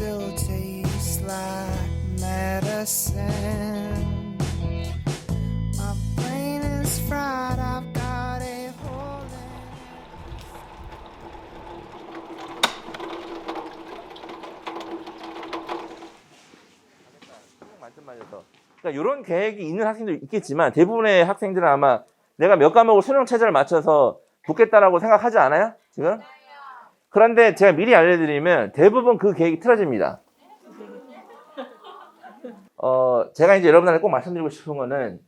still tastes like medicine. My brain is fried, I've got a hole in 맞아서. 그러니까 이런 계획이 있는 학생도 있겠지만 대부분의 학생들은 아마 내가 몇 과목을 수능 체제를 맞춰서 붙겠다라고 생각하지 않아요? 지금? 그런데 제가 미리 알려드리면 대부분 그 계획이 틀어집니다. 어, 제가 이제 여러분한테 꼭 말씀드리고 싶은 거는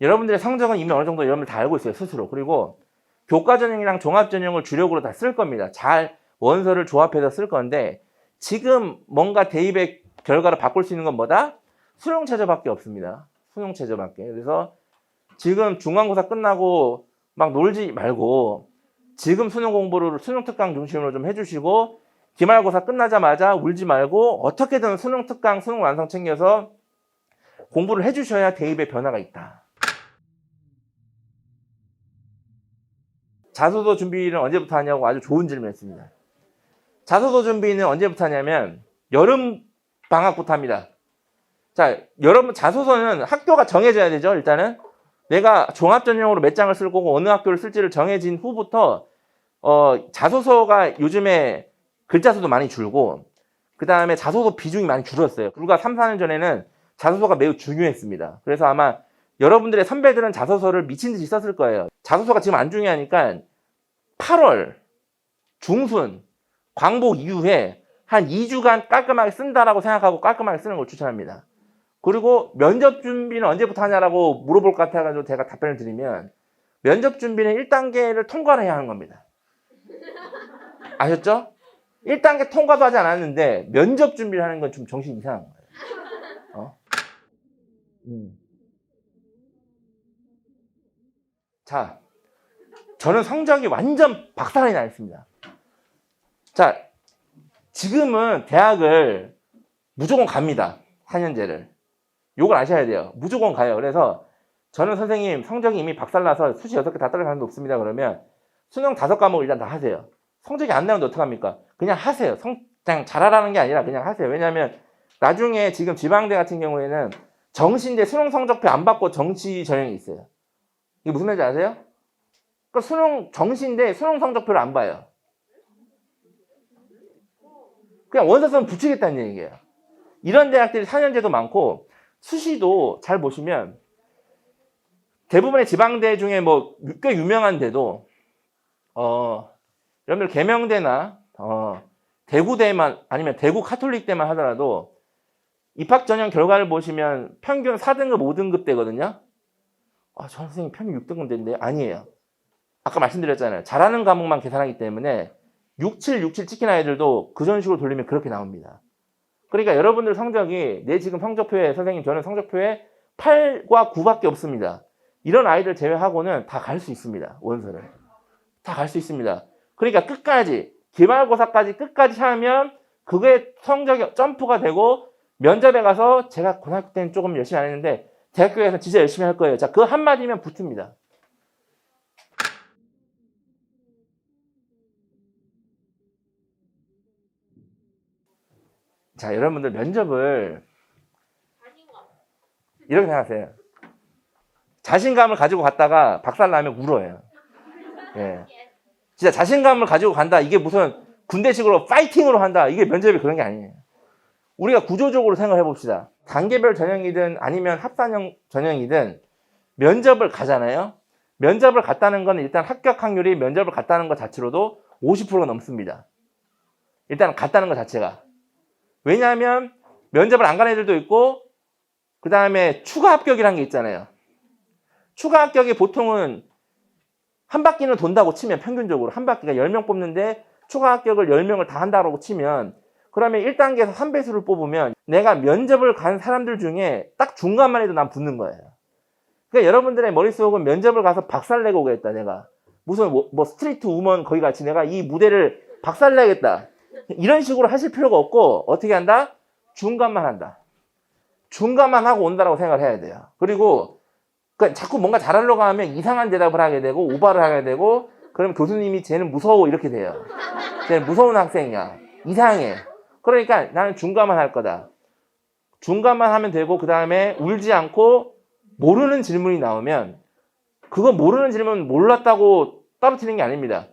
여러분들의 성적은 이미 어느 정도 여러분들 다 알고 있어요, 스스로. 그리고 교과 전형이랑 종합 전형을 주력으로 다 쓸 겁니다. 잘 원서를 조합해서 쓸 건데 지금 뭔가 대입의 결과를 바꿀 수 있는 건 뭐다? 수능 최저밖에 없습니다. 수능 최저밖에. 그래서 지금 중간고사 끝나고 막 놀지 말고 지금 수능 공부를 수능 특강 중심으로 좀 해주시고 기말고사 끝나자마자 울지 말고 어떻게든 수능 특강 수능 완성 챙겨서 공부를 해주셔야 대입에 변화가 있다. 자소서 준비는 언제부터 하냐고 아주 좋은 질문했습니다. 자소서 준비는 언제부터 하냐면 여름 방학부터 합니다. 자, 여러분 자소서는 학교가 정해져야 되죠. 일단은 내가 종합 전형으로 몇 장을 쓸 거고 어느 학교를 쓸지를 정해진 후부터 어, 자소서가 요즘에 글자 수도 많이 줄고 그 다음에 자소서 비중이 많이 줄었어요. 불과 3, 4년 전에는 자소서가 매우 중요했습니다. 그래서 아마 여러분들의 선배들은 자소서를 미친 듯이 썼을 거예요. 자소서가 지금 안 중요하니까 8월 중순 광복 이후에 한 2주간 깔끔하게 쓴다라고 생각하고 깔끔하게 쓰는 걸 추천합니다. 그리고 면접 준비는 언제부터 하냐라고 물어볼 것 같아가지고 제가 답변을 드리면 면접 준비는 1단계를 통과를 해야 하는 겁니다. 아셨죠? 1단계 통과도 하지 않았는데 면접 준비를 하는 건 좀 정신 이상한 거예요. 어? 음. 자, 저는 성적이 완전 박살이 나 있습니다. 자, 지금은 대학을 무조건 갑니다. 4년제를. 요걸 아셔야 돼요. 무조건 가요. 그래서 저는 선생님 성적이 이미 박살나서 수시 6개 다 떨어질 가능도 없습니다. 그러면 수능 5과목 일단 다 하세요. 성적이 안 나오는데 어떡합니까? 그냥 하세요. 성, 그냥 잘하라는 게 아니라 그냥 하세요. 왜냐하면 나중에 지금 지방대 같은 경우에는 정시인데 수능 성적표 안 받고 정시 전형이 있어요. 이게 무슨 말인지 아세요? 그러니까 수능 정시인데 수능 성적표를 안 봐요. 그냥 원서 쓰면 붙이겠다는 얘기예요. 이런 대학들이 4년제도 많고 수시도 잘 보시면 대부분의 지방대 중에 뭐 꽤 유명한 데도 어 여러분들 계명대나 어 대구대만 아니면 대구 카톨릭대만 하더라도 입학 전형 결과를 보시면 평균 4등급 5등급 대거든요. 아, 저 선생님 평균 6등급 대인데 아니에요. 아까 말씀드렸잖아요. 잘하는 과목만 계산하기 때문에 67, 67 찍힌 아이들도 그전 식으로 돌리면 그렇게 나옵니다. 그러니까 여러분들 성적이 내 지금 성적표에 선생님 저는 성적표에 8과 9밖에 없습니다. 이런 아이들 제외하고는 다 갈 수 있습니다. 원서를. 다 갈 수 있습니다. 그러니까 끝까지 기말고사까지 끝까지 하면 그게 성적이 점프가 되고 면접에 가서 제가 고등학교 때는 조금 열심히 안 했는데 대학교에서 진짜 열심히 할 거예요. 자, 그 한마디면 붙습니다. 자, 여러분들 면접을 이렇게 생각하세요. 자신감을 가지고 갔다가 박살 나면 울어요. 예. 진짜 자신감을 가지고 간다. 이게 무슨 군대식으로 파이팅으로 한다. 이게 면접이 그런 게 아니에요. 우리가 구조적으로 생각해 봅시다. 단계별 전형이든 아니면 합산형 전형이든 면접을 가잖아요. 면접을 갔다는 건 일단 합격 확률이 면접을 갔다는 것 자체로도 50%가 넘습니다. 일단 갔다는 것 자체가. 왜냐하면 면접을 안 간 애들도 있고 그 다음에 추가 합격이라는 게 있잖아요. 추가 합격이 보통은 한 바퀴는 돈다고 치면 평균적으로 한 바퀴가 10명 뽑는데 추가 합격을 10명을 다 한다고 치면 그러면 1단계에서 3배수를 뽑으면 내가 면접을 간 사람들 중에 딱 중간만 해도 난 붙는 거예요. 그러니까 여러분들의 머릿속은 면접을 가서 박살내고 오겠다 내가 무슨 뭐, 뭐 스트리트 우먼 거기 같이 내가 이 무대를 박살내겠다 이런 식으로 하실 필요가 없고 어떻게 한다? 중간만 한다. 중간만 하고 온다라고 생각을 해야 돼요. 그리고 그러니까 자꾸 뭔가 잘하려고 하면 이상한 대답을 하게 되고 오바를 하게 되고 그럼 교수님이 쟤는 무서워 이렇게 돼요. 쟤는 무서운 학생이야. 이상해. 그러니까 나는 중간만 할 거다. 중간만 하면 되고 그 다음에 울지 않고 모르는 질문이 나오면 그거 모르는 질문 몰랐다고 떨어뜨리는 게 아닙니다.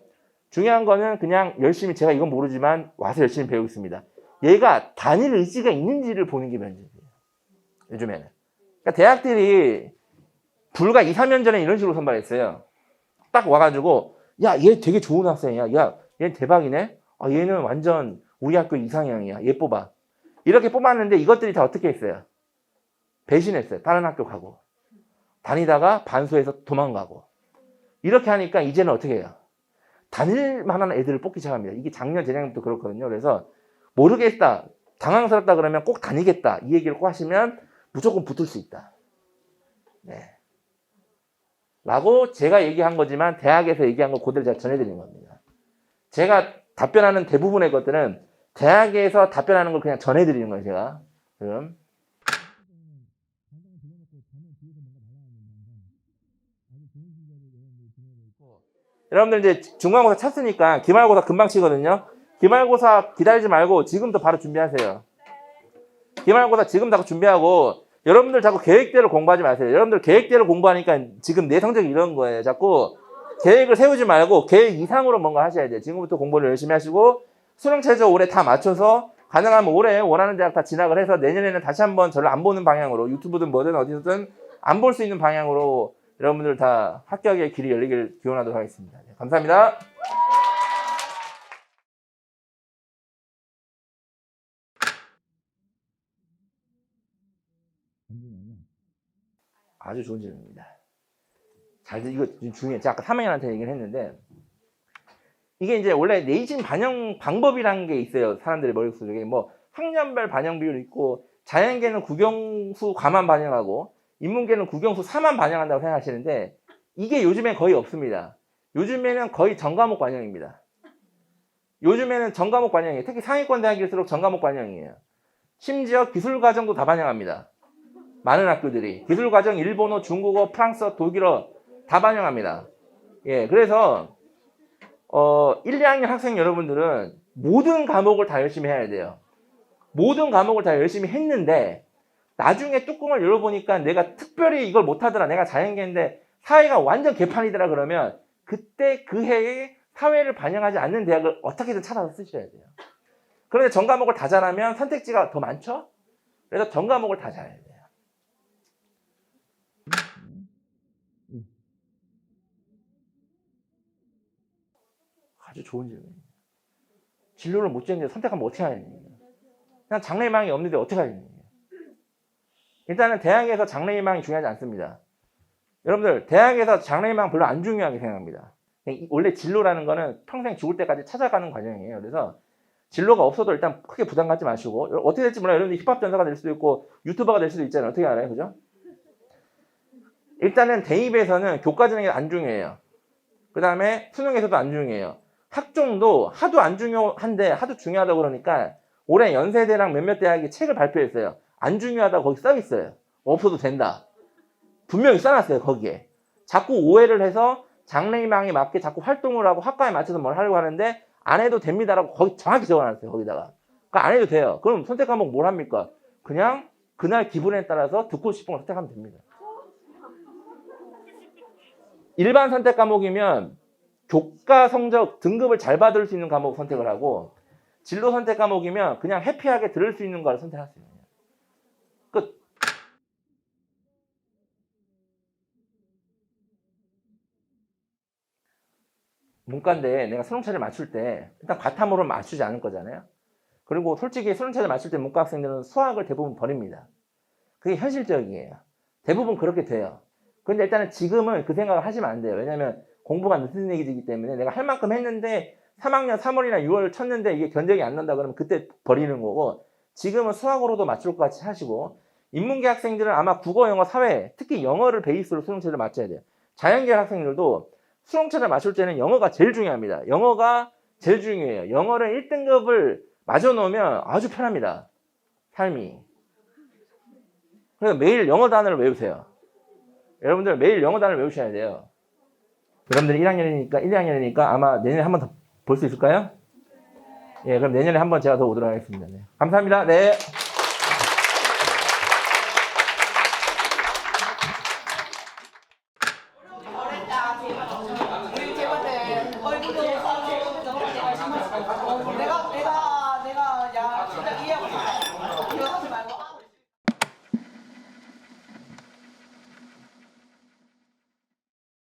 중요한 거는 그냥 열심히 제가 이건 모르지만 와서 열심히 배우겠습니다. 얘가 단일 의지가 있는지를 보는 게 면접이에요. 요즘에는. 그러니까 대학들이 불과 2, 3년 전에 이런 식으로 선발했어요. 딱 와가지고 야, 얘 되게 좋은 학생이야. 야, 얘 대박이네. 아, 얘는 완전 우리 학교 이상형이야. 얘 뽑아. 이렇게 뽑았는데 이것들이 다 어떻게 했어요? 배신했어요. 다른 학교 가고. 다니다가 반수해서 도망가고. 이렇게 하니까 이제는 어떻게 해요? 다닐 만한 애들을 뽑기 시작합니다. 이게 작년, 재작년부터 그렇거든요. 그래서 모르겠다, 당황스럽다 그러면 꼭 다니겠다. 이 얘기를 꼭 하시면 무조건 붙을 수 있다. 네. 라고 제가 얘기한 거지만 대학에서 얘기한 거 그대로 제가 전해드린 겁니다. 제가 답변하는 대부분의 것들은 대학에서 답변하는 걸 그냥 전해드리는 거예요, 제가. 지금. 여러분들 이제 중간고사 쳤으니까 기말고사 금방 치거든요. 기말고사 기다리지 말고 지금부터 바로 준비하세요. 기말고사 지금 다 준비하고 여러분들 자꾸 계획대로 공부하지 마세요. 여러분들 계획대로 공부하니까 지금 내 성적이 이런 거예요. 자꾸 계획을 세우지 말고 계획 이상으로 뭔가 하셔야 돼요. 지금부터 공부를 열심히 하시고 수능 최저 올해 다 맞춰서 가능하면 올해 원하는 대학 다 진학을 해서 내년에는 다시 한번 저를 안 보는 방향으로 유튜브든 뭐든 어디서든 안 볼 수 있는 방향으로 여러분들 다 합격의 길이 열리길 기원하도록 하겠습니다. 네, 감사합니다. 아주 좋은 질문입니다. 잘, 들- 이거 좀 중요해. 제가 아까 사명현한테 얘기를 했는데, 이게 이제 원래 내신 반영 방법이라는 게 있어요. 사람들의 머릿속에. 뭐, 학년별 반영 비율이 있고, 자연계는 국영수 과만 반영하고, 인문계는 국영수 4만 반영한다고 생각하시는데, 이게 요즘엔 거의 없습니다. 요즘에는 거의 전과목 반영입니다. 요즘에는 전과목 반영이에요. 특히 상위권 대학일수록 전과목 반영이에요. 심지어 기술과정도 다 반영합니다. 많은 학교들이 기술 과정 일본어, 중국어, 프랑스어, 독일어 다 반영합니다. 예, 그래서 어 1, 2학년 학생 여러분들은 모든 과목을 다 열심히 해야 돼요. 모든 과목을 다 열심히 했는데 나중에 뚜껑을 열어보니까 내가 특별히 이걸 못하더라. 내가 자연계인데 사회가 완전 개판이더라 그러면 그때 그 해에 사회를 반영하지 않는 대학을 어떻게든 찾아서 쓰셔야 돼요. 그런데 전 과목을 다 잘하면 선택지가 더 많죠? 그래서 전 과목을 다 잘해야 돼요. 아주 좋은 질문이에요. 진로를 못 정했는데 선택하면 어떻게 하느냐. 그냥 장래희망이 없는데 어떻게 하느냐. 일단은 대학에서 장래희망이 중요하지 않습니다. 여러분들, 대학에서 장래희망 별로 안 중요하게 생각합니다. 이- 원래 진로라는 거는 평생 죽을 때까지 찾아가는 과정이에요. 그래서 진로가 없어도 일단 크게 부담 갖지 마시고 어떻게 될지 몰라요. 여러분들 힙합 전사가 될 수도 있고 유튜버가 될 수도 있잖아요. 어떻게 알아요? 그죠? 일단은 대입에서는 교과 전형이 안 중요해요. 그 다음에 수능에서도 안 중요해요. 학종도 하도 안 중요한데 하도 중요하다고 그러니까 올해 연세대랑 몇몇 대학이 책을 발표했어요. 안 중요하다고 거기 써 있어요. 없어도 된다. 분명히 써놨어요, 거기에. 자꾸 오해를 해서 장래희망에 맞게 자꾸 활동을 하고 학과에 맞춰서 뭘 하려고 하는데 안 해도 됩니다라고 거기 정확히 적어놨어요, 거기다가. 그러니까 안 해도 돼요. 그럼 선택 과목 뭘 합니까? 그냥 그날 기분에 따라서 듣고 싶은 걸 선택하면 됩니다. 일반 선택 과목이면 교과 성적 등급을 잘 받을 수 있는 과목 선택을 하고 진로 선택 과목이면 그냥 해피하게 들을 수 있는 걸 선택하세요. 끝. 문과인데 내가 수능차를 맞출 때 일단 과탐으로 맞추지 않을 거잖아요. 그리고 솔직히 수능차를 맞출 때 문과 학생들은 수학을 대부분 버립니다. 그게 현실적이에요. 대부분 그렇게 돼요. 근데 일단은 지금은 그 생각을 하시면 안 돼요. 왜냐면 공부가 늦은 얘기이기 때문에 내가 할 만큼 했는데 3학년 3월이나 6월 쳤는데 이게 견적이 안 난다 그러면 그때 버리는 거고 지금은 수학으로도 맞출 것 같이 하시고 인문계 학생들은 아마 국어, 영어, 사회 특히 영어를 베이스로 수능체를 맞춰야 돼요. 자연계 학생들도 수능체를 맞출 때는 영어가 제일 중요합니다. 영어가 제일 중요해요. 영어를 1등급을 맞아 놓으면 아주 편합니다. 삶이. 그래서 매일 영어 단어를 외우세요. 여러분들 매일 영어 단어를 외우셔야 돼요. 여러분들 1학년이니까 1, 2학년이니까 아마 내년에 한 번 더 볼 수 있을까요? 예, 그럼 내년에 한 번 제가 더 오도록 하겠습니다. 네. 감사합니다. 네.